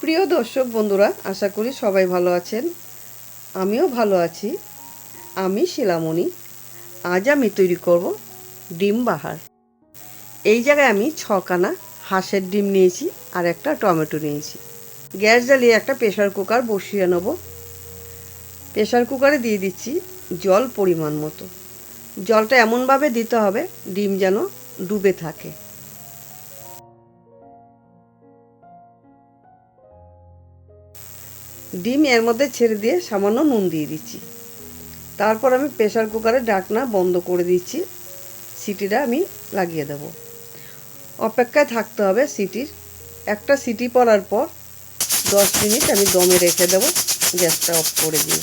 প্রিয় দর্শক বন্ধুরা, আশা করি সবাই ভালো আছেন। আমিও ভালো আছি। আমি শিলামণি। আজ আমি তৈরি করব ডিম বাহার। এই জায়গায় আমি ছকানা হাঁসের ডিম নিয়েছি আর একটা টমেটো নিয়েছি। গ্যাস জ্বালিয়ে একটা প্রেশার কুকার বসিয়ে নেব। প্রেশার কুকারে দিয়ে দিচ্ছি জল পরিমাণ মতো। জলটা এমনভাবে দিতে হবে ডিম যেন ডুবে থাকে। ডিম এর মধ্যে ছেড়ে দিয়ে সামান্য নুন দিয়ে দিচ্ছি। তারপর আমি প্রেশার কুকারের ডাকনা বন্ধ করে দিচ্ছি। সিটিটা আমি লাগিয়ে দেব। অপেক্ষায় থাকতে হবে সিটির। একটা সিটি পড়ার পর দশ মিনিট আমি দমে রেখে দেব। গ্যাসটা অফ করে দিয়ে।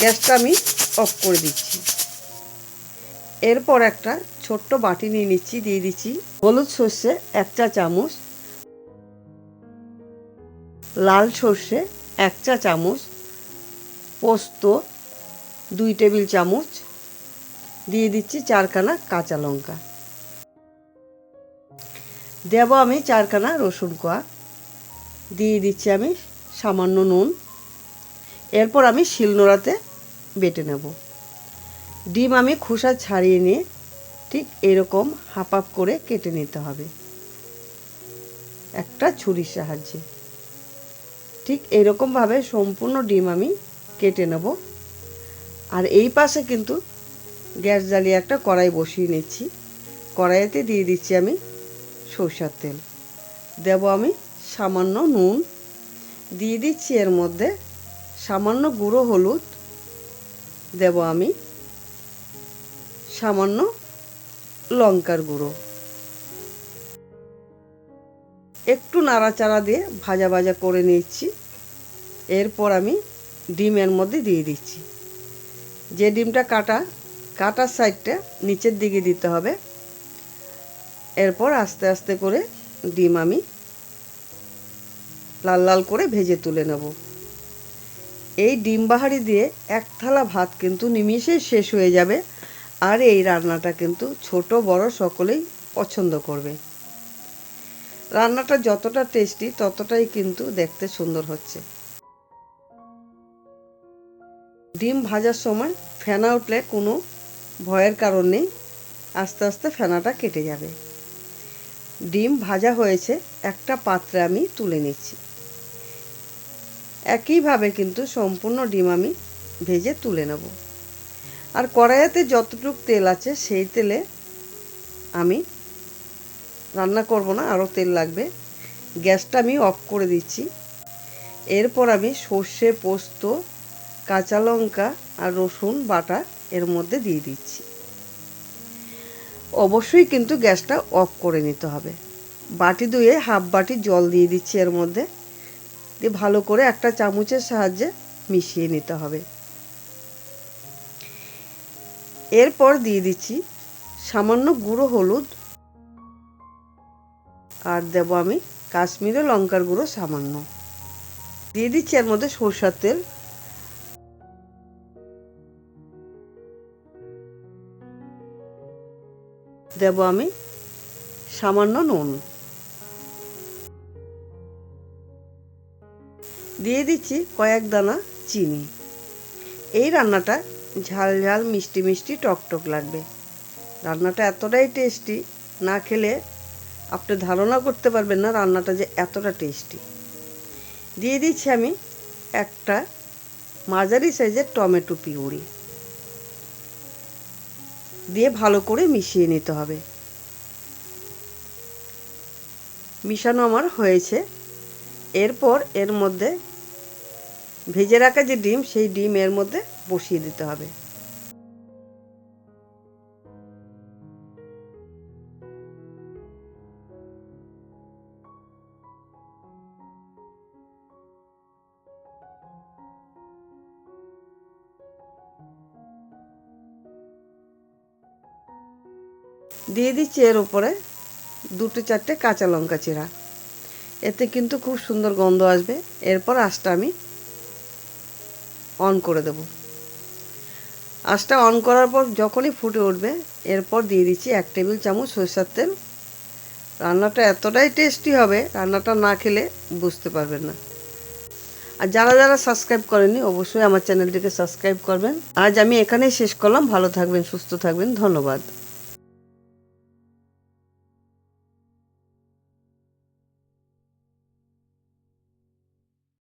গ্যাসটা আমি অফ করে দিচ্ছি। এরপর একটা ছোট্ট বাটি নিয়ে নিচ্ছি, দিয়ে দিচ্ছি। হলুদ সর্ষে এক চা চামচ। লাল সর্ষে, এক চা চামচ, পোস্ত, দুই টেবিল চামচ, দিয়ে দিচ্ছি চারখানা কাঁচা লঙ্কা। দেব আমি চারখানা রসুন কোয়া। দিয়ে দিচ্ছি আমি সামান্য নুন। এরপর আমি শিলনোড়াতে বেটে নেব। ডিম আমি খোসা ছাড়িয়ে নিয়ে ঠিক এরকম হাফ হাফ করে কেটে নিতে হবে। একটা ছুরির সাহায্যে। ঠিক এরকমভাবে সম্পূর্ণ ডিম আমি কেটে নেব। আর এই পাশে কিন্তু গ্যাস জ্বালিয়ে একটা কড়াই বসিয়ে নিচ্ছি। কড়াইতে দিয়ে দিচ্ছি আমি সরষার তেল। দেব আমি সামান্য নুন। দিয়ে দিচ্ছি এর মধ্যে সামান্য গুঁড়ো হলুদ। দেব আমি সামান্য লঙ্কার গুঁড়ো। একটু নাড়াচাড়া দিয়ে ভাজা ভাজা করে নিচ্ছি। এরপর আমি ডিমের মধ্যে দিয়ে দিচ্ছি। যে ডিমটা কাটা, কাটার সাইডটা নিচের দিকে দিতে হবে। এরপর আস্তে আস্তে করে ডিম আমি লাল লাল করে ভেজে তুলে নেব। এই ডিম বাহারি দিয়ে এক থালা ভাত কিন্তু নিমিষেই শেষ হয়ে যাবে আর এই রান্নাটা কিন্তু ছোট, বড় সকলেই পছন্দ করবে। রান্নাটা যতটা টেস্টি ততটাই কিন্তু দেখতে সুন্দর হচ্ছে। ডিম ভাজার সময় ফেনা উঠলে কোনো ভয়ের কারণ নেই। আস্তে আস্তে ফেনাটা কেটে যাবে। ডিম ভাজা হয়েছে, একটা পাত্রে আমি তুলে নিচ্ছি। একইভাবে কিন্তু সম্পূর্ণ ডিম আমি ভেজে তুলে নেব। আর কড়াইয়াতে যতটুক তেল আছে, সেই তেলে আমি রান্না করব না, আরও তেল লাগবে। গ্যাসটা আমি অফ করে দিচ্ছি। এরপর আমি সর্ষে পোস্ত কাঁচা লঙ্কা আর রসুন বাটা এর মধ্যে দিয়ে দিচ্ছি। অবশ্যই কিন্তু গ্যাসটা অফ করে নিতে হবে। বাটি ধুয়ে হাফ বাটি জল দিয়ে দিচ্ছি এর মধ্যে। দিয়ে ভালো করে একটা চামচের সাহায্যে মিশিয়ে নিতে হবে। এরপর দিয়ে দিচ্ছি সামান্য গুঁড়ো হলুদ। আর দেব আমি কাশ্মীরে লঙ্কার গুঁড়ো সামান্য। দিয়ে দিচ্ছি এর মধ্যে সরষার তেল। দেব আমি সামান্য নুন। দিয়ে দিচ্ছি কয়েক দানা চিনি। এই রান্নাটা ঝাল ঝাল, মিষ্টি মিষ্টি, টক টক লাগবে। রান্নাটা এতটাই টেস্টি, না খেলে আপনি ধারণা করতে পারবেন না রান্নাটা যে এতটা টেস্টি। দিয়ে দিচ্ছি আমি একটা মাঝারি সাইজের টমেটো পিউরি। দিয়ে ভালো করে মিশিয়ে নিতে হবে। মিশানো আমার হয়েছে। এরপর এর মধ্যে ভেজে রাখা যে ডিম, সেই ডিম এর মধ্যে বসিয়ে দিতে হবে। দিয়ে দিচ্ছি এর উপরে দুটো চারটে কাঁচা লঙ্কা চিরা এতে কিন্তু খুব সুন্দর গন্ধ আসবে। এরপর আঁচটা আমি অন করে দেব। আঁচটা অন করার পর যখনই ফুটে উঠবে, এরপর দিয়ে দিচ্ছি এক টেবিল চামচ সরষের তেল। রান্নাটা এতটাই টেস্টি হবে, রান্নাটা না খেলে বুঝতে পারবেন না। আর যারা যারা সাবস্ক্রাইব করেনি অবশ্যই আমার চ্যানেলটিকে সাবস্ক্রাইব করবেন। আজ আমি এখানেই শেষ করলাম। ভালো থাকবেন, সুস্থ থাকবেন। ধন্যবাদ।